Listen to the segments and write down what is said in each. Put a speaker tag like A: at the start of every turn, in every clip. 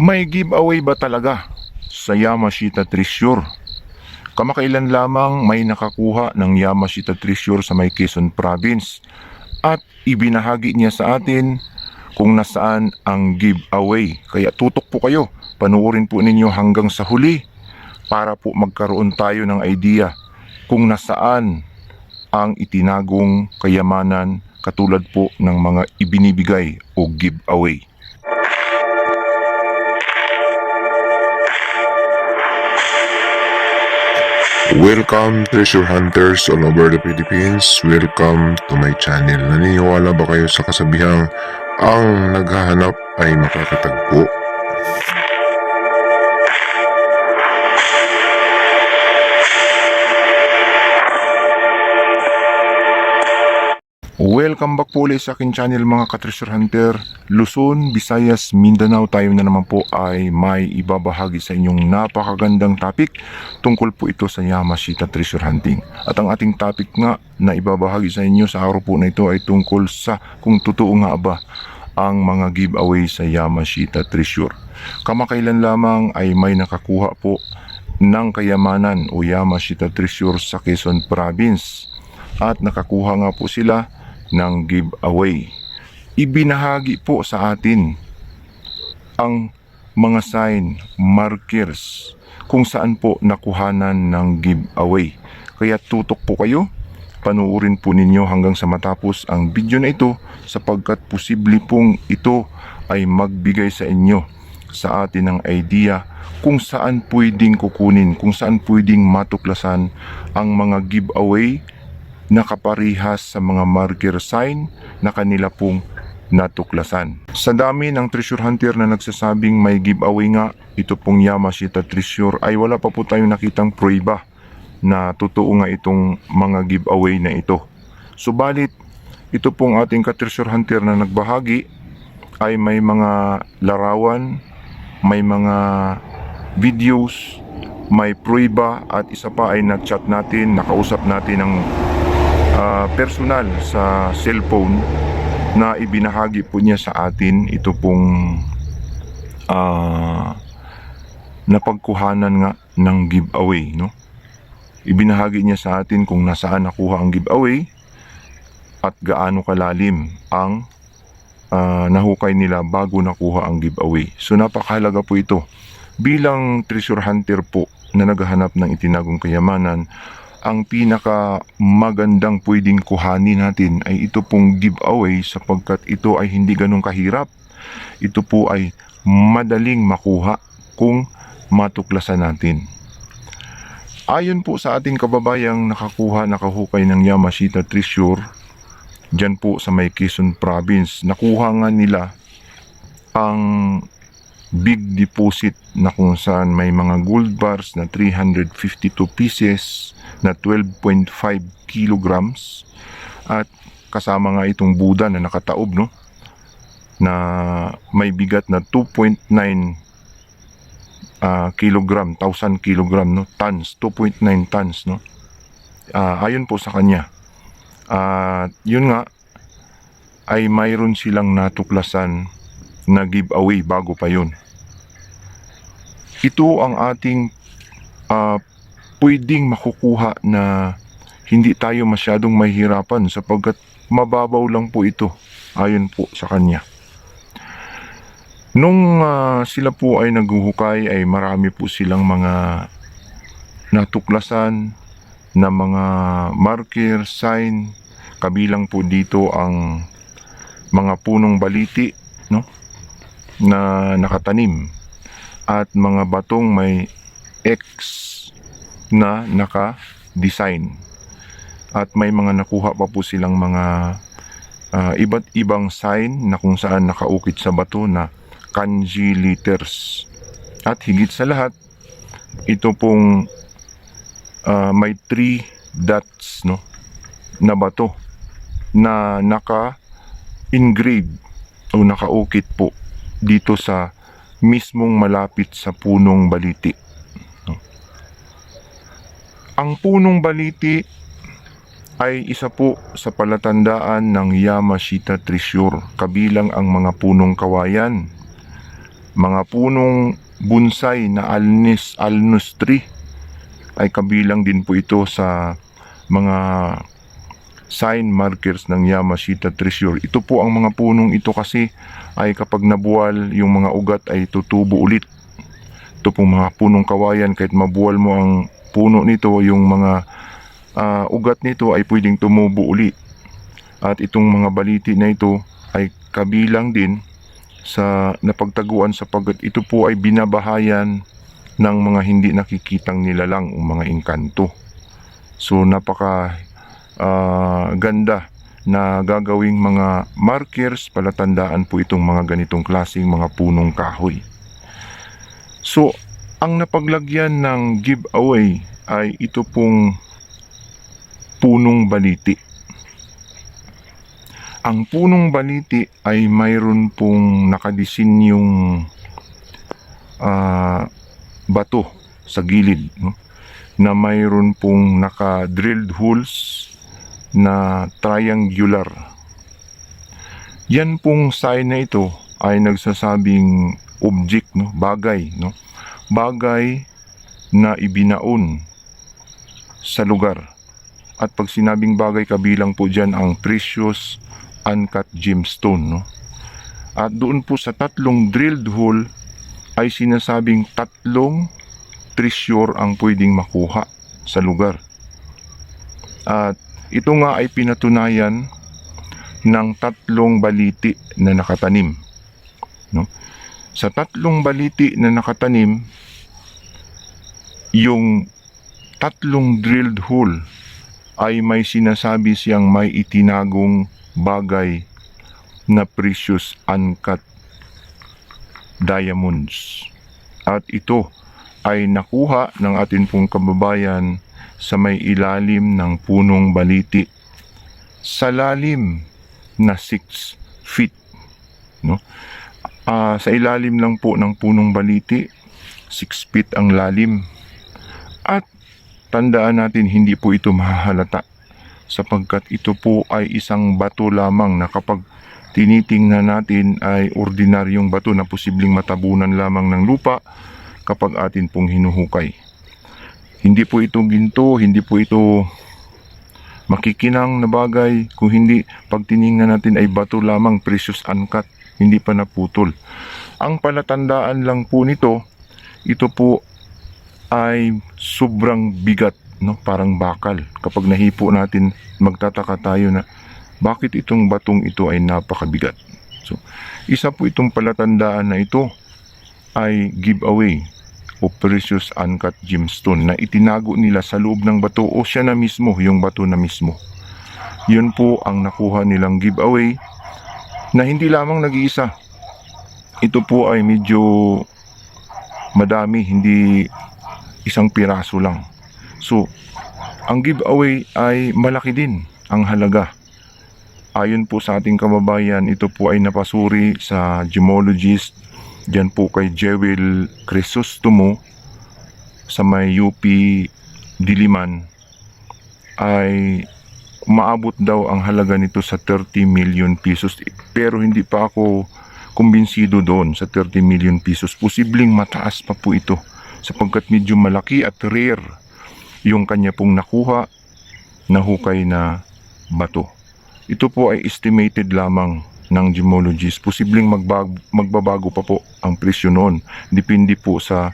A: May giveaway ba talaga sa Yamashita Treasure? Kamakailan lamang may nakakuha ng Yamashita Treasure sa may Quezon Province at ibinahagi niya sa atin kung nasaan ang giveaway. Kaya tutok po kayo, panuorin po ninyo hanggang sa huli para po magkaroon tayo ng idea kung nasaan ang itinagong kayamanan katulad po ng mga ibinibigay o giveaway.
B: Welcome treasure hunters all over the Philippines. Welcome to my channel. Naniniwala ba kayo sa kasabihang ang naghahanap ay makakatagpo?
A: Welcome back po ulit sa akin channel mga ka-treasure hunter. Luzon, Visayas, Mindanao tayo na naman po ay may ibabahagi sa inyong napakagandang topic tungkol po ito sa Yamashita treasure hunting. At ang ating topic nga na ibabahagi sa inyo sa araw po na ito ay tungkol sa kung totoo nga ba ang mga giveaway sa Yamashita treasure. Kamakailan lamang ay may nakakuha po ng kayamanan o Yamashita treasure sa Quezon Province at nakakuha nga po sila ng giveaway. Ibinahagi po sa atin ang mga sign markers kung saan po nakuhanan ng giveaway. Kaya tutok po kayo, panuorin po ninyo hanggang sa matapos ang video na ito sapagkat posible pong ito ay magbigay sa inyo sa atin ng idea kung saan pwedeng kukunin, kung saan pwedeng matuklasan ang mga giveaway na kaparihas sa mga marker sign na kanila pong natuklasan. Sa dami ng treasure hunter na nagsasabing may giveaway nga, ito pong Yamashita treasure ay wala pa po tayong nakitang prueba na totoo nga itong mga giveaway na ito. Subalit, ito pong ating ka-treasure hunter na nagbahagi ay may mga larawan, may mga videos, may prueba at isa pa ay nag-chat natin, nakausap natin ng ah, personal sa cellphone na ibinahagi po niya sa atin ito pong ah, napagkuhanan nga ng giveaway no? Ibinahagi niya sa atin kung nasaan nakuha ang giveaway at gaano kalalim ang ah, nahukay nila bago nakuha ang giveaway. So napakahalaga po ito. Bilang treasure hunter po na naghahanap ng itinagong kayamanan ang pinaka magandang pwedeng kuhanin natin ay ito pong giveaway sapagkat ito ay hindi ganun kahirap. Ito po ay madaling makuha kung matuklasan natin. Ayon po sa ating kababayang nakakuha nakahukay ng Yamashita Treasure dyan po sa may Quezon Province, nakuha nga nila ang big deposit na kung saan may mga gold bars na 352 pieces na 12.5 kilograms at kasama nga itong Buddha na nakataob no na may bigat na 2.9 ah, kilogram, 1000 kilogram no, tons, 2.9 tons no. Ah, ayon po sa kanya. At yun nga ay mayroon silang natuklasan na giveaway bago pa yun. Ito ang ating ah, pwedeng makukuha na hindi tayo masyadong mahirapan sapagkat mababaw lang po ito ayon po sa kanya. Nung ah, sila po ay naghuhukay ay marami po silang mga natuklasan na mga marker, sign, kabilang po dito ang mga punong baliti no na nakatanim at mga batong may X na naka-design. At may mga nakuha pa po silang mga ah, iba't ibang sign na kung saan nakaukit sa bato na kanji letters. At higit sa lahat, ito pong ah, may three dots no na bato na naka-engrave o nakaukit po dito sa mismong malapit sa punong baliti. Ang punong baliti ay isa po sa palatandaan ng Yamashita Treasure kabilang ang mga punong kawayan mga punong bonsai na alnis alnus tree ay kabilang din po ito sa mga sign markers ng Yamashita Treasure. Ito po ang mga punong ito kasi ay kapag nabuwal yung mga ugat ay tutubo ulit. Ito pong mga punong kawayan kahit mabuwal mo ang puno nito yung mga ah, ugat nito ay pwedeng tumubo uli. At itong mga baliti na ito ay kabilang din sa napagtaguan sapagkat ito po ay binabahayan ng mga hindi nakikitang nilalang o mga engkanto. So napaka ah, ganda na gagawing mga markers palatandaan po itong mga ganitong klaseng mga punong kahoy. So ang napaglagyan ng giveaway ay ito pong punong baliti. Ang punong baliti ay mayroon pong nakadisinyong ah, bato sa gilid no? na mayroon pong naka-drilled holes na triangular. Yan pong sign na ito ay nagsasabing object, no? bagay. No? Bagay na ibinaon sa lugar. At pag sinabing bagay, kabilang po dyan ang precious uncut gemstone. No? At doon po sa tatlong drilled hole ay sinasabing tatlong treasure ang pwedeng makuha sa lugar. At ito nga ay pinatunayan ng tatlong baliti na nakatanim. No? Sa tatlong baliti na nakatanim, yung tatlong drilled hole ay may sinasabi siyang may itinagong bagay na precious uncut diamonds. At ito ay nakuha ng atin pong kababayan sa may ilalim ng punong baliti. Sa lalim na 6 feet. No? Ah, sa ilalim lang po ng punong baliti, 6 feet ang lalim. At tandaan natin hindi po ito mahahalata sapagkat ito po ay isang bato lamang na kapag tinitingnan natin ay ordinaryong bato na posibleng matabunan lamang ng lupa kapag atin pong hinuhukay. Hindi po ito ginto, hindi po ito makikinang na bagay. Kung hindi, pag tiningnan natin ay bato lamang, precious uncut, hindi pa naputol. Ang palatandaan lang po nito, ito po ay sobrang bigat, no? parang bakal. Kapag nahipo natin, magtataka tayo na bakit itong batong ito ay napakabigat. So, isa po itong palatandaan na ito ay giveaway o precious uncut gemstone na itinago nila sa loob ng bato o siya na mismo, yung bato na mismo. Yun po ang nakuha nilang giveaway na hindi lamang nag-iisa. Ito po ay medyo madami, hindi isang piraso lang. So, ang giveaway ay malaki din ang halaga. Ayon po sa ating kababayan, ito po ay napasuri sa gemologist Diyan po kay Jewel Crisostomo sa may UP Diliman ay maabot daw ang halaga nito sa 30 million pesos pero hindi pa ako kumbinsido doon sa 30 million pesos posibleng mataas pa po ito sapagkat medyo malaki at rare yung kanya pong nakuha na hukay na bato ito po ay estimated lamang ng gemologist. Posibleng magbag, magbabago pa po ang presyo noon. Depende po sa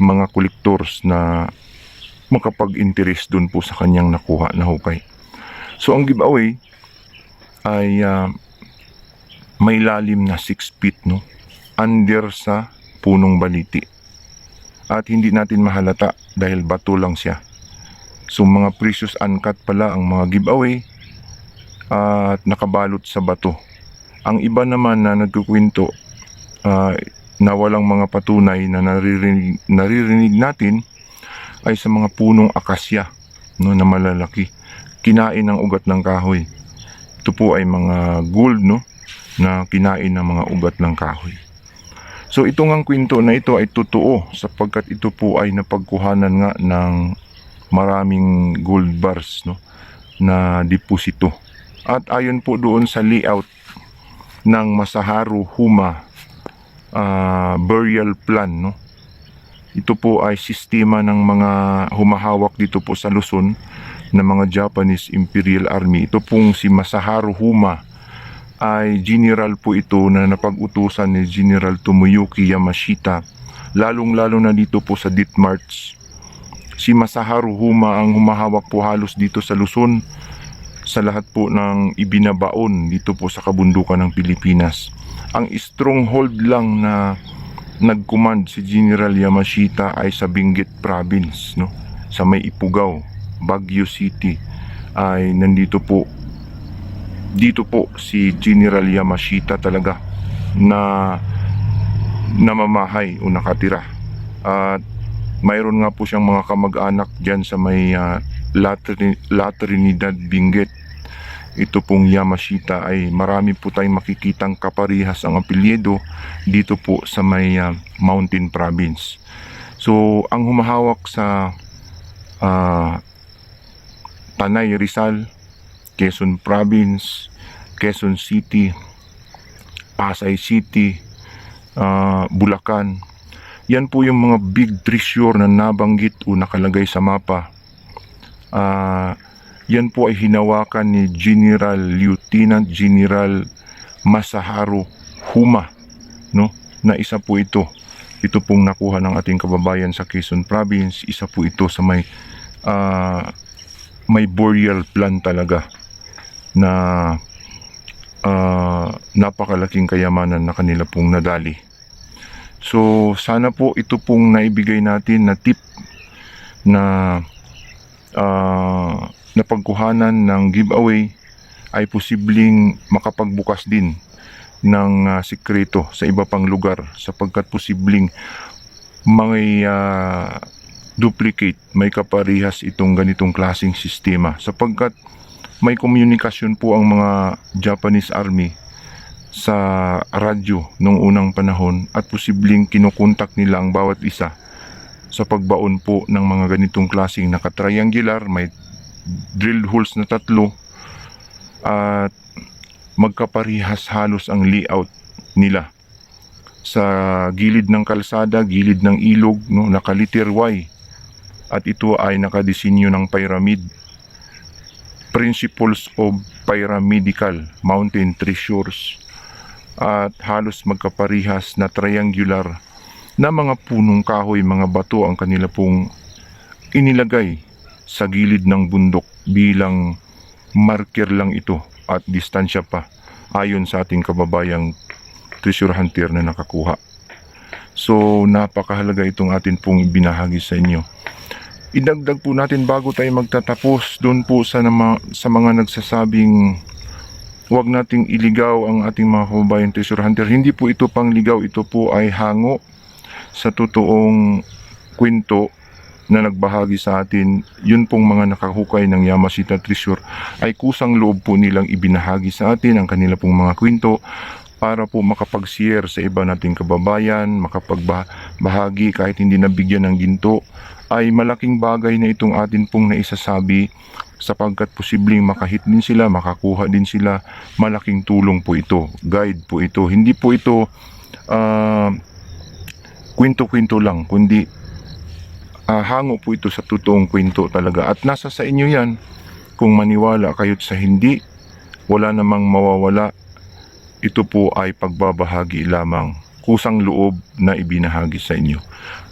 A: mga collectors na makapag-interest doon po sa kanyang nakuha na hukay. So ang giveaway ay ah, may lalim na 6 feet no under sa punong baliti. At hindi natin mahalata dahil bato lang siya. So mga precious uncut pala ang mga giveaway at nakabalot sa bato. Ang iba naman na nagkukwento ah, na walang mga patunay na naririnig, naririnig natin ay sa mga punong akasya no, na malalaki. Kinain ng ugat ng kahoy. Ito po ay mga gold no, na kinain ng mga ugat ng kahoy. So itong ang kwento na ito ay totoo sapagkat ito po ay napagkuhanan nga ng maraming gold bars no, na deposito. At ayon po doon sa layout ng Masaharu Huma ah, burial plan no ito po ay sistema ng mga humahawak dito po sa Luzon ng mga Japanese Imperial Army. Ito pong si Masaharu Huma. Ay general po ito na napag-utusan ni General Tomoyuki Yamashita. Lalong-lalo na dito po sa Ditmarch si Masaharu Huma ang humahawak po halos dito sa Luzon sa lahat po ng ibinabaon dito po sa kabundukan ng Pilipinas. Ang stronghold lang na nag-command si General Yamashita ay sa Benguet Province, no? sa may Ipugaw, Baguio City ay nandito po dito po si General Yamashita talaga na namamahay o nakatira at mayroon nga po siyang mga kamag-anak dyan sa may ah, La, Trini- La Trinidad Benguet ito pong Yamashita ay marami po tayong makikitang kaparihas ang apelyido dito po sa may ah, Mountain Province. So, ang humahawak sa ah, Tanay Rizal, Quezon Province, Quezon City, Pasay City, ah, Bulacan. Yan po yung mga big treasure na nabanggit o nakalagay sa mapa. Ah, yan po ay hinawakan ni General Lieutenant General Masaharu Huma, no? Na isa po ito. Ito pong nakuha ng ating kababayan sa Quezon Province. Isa po ito sa may ah, may burial plan talaga na ah, napakalaking kayamanan na kanila pong nadali. So sana po ito pong naibigay natin na tip na ah, napagkuhanan ng giveaway ay posibleng makapagbukas din ng ah, sikreto sa iba pang lugar sapagkat posibleng may ah, duplicate, may kaparihas itong ganitong klasing sistema sapagkat may komunikasyon po ang mga Japanese Army sa radyo nung unang panahon at posibleng kinukontak nila ang bawat isa sa pagbaon po ng mga ganitong klaseng nakatriangular, may drilled holes na tatlo at magkaparihas halos ang layout nila. Sa gilid ng kalsada, gilid ng ilog, no, nakaliter Y at ito ay nakadesinyo ng pyramid principles of pyramidical mountain treasures at halos magkaparihas na triangular na mga punong kahoy, mga bato ang kanila pong inilagay sa gilid ng bundok bilang marker lang ito at distansya pa ayon sa ating kababayang treasure hunter na nakakuha. So napakahalaga itong atin pong binahagi sa inyo. Idagdag po natin bago tayo magtatapos doon po sa, nama, sa mga nagsasabing huwag nating iligaw ang ating mga kababayan treasure hunter. Hindi po ito pangligaw, ito po ay hango sa totoong kwento na nagbahagi sa atin, yun pong mga nakahukay ng Yamashita Treasure ay kusang loob po nilang ibinahagi sa atin ang kanila pong mga kwento para po makapag-share sa iba nating kababayan, makapagbahagi kahit hindi nabigyan ng ginto, ay malaking bagay na itong atin pong naisasabi sapagkat posibleng makahit din sila, makakuha din sila, malaking tulong po ito, guide po ito. Hindi po ito ah, kwento-kwento lang, kundi ah, hango po ito sa totoong kwento talaga. At nasa sa inyo yan, kung maniwala kayo't sa hindi, wala namang mawawala. Ito po ay pagbabahagi lamang, kusang loob na ibinahagi sa inyo.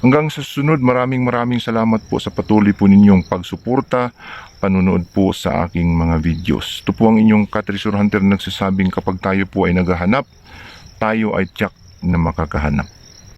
A: Hanggang sa susunod, maraming maraming salamat po sa patuloy po ninyong pagsuporta, panunood po sa aking mga videos. Ito po ang inyong Katrisur Hunter nagsasabing kapag tayo po ay naghahanap, tayo ay tiyak na makakahanap.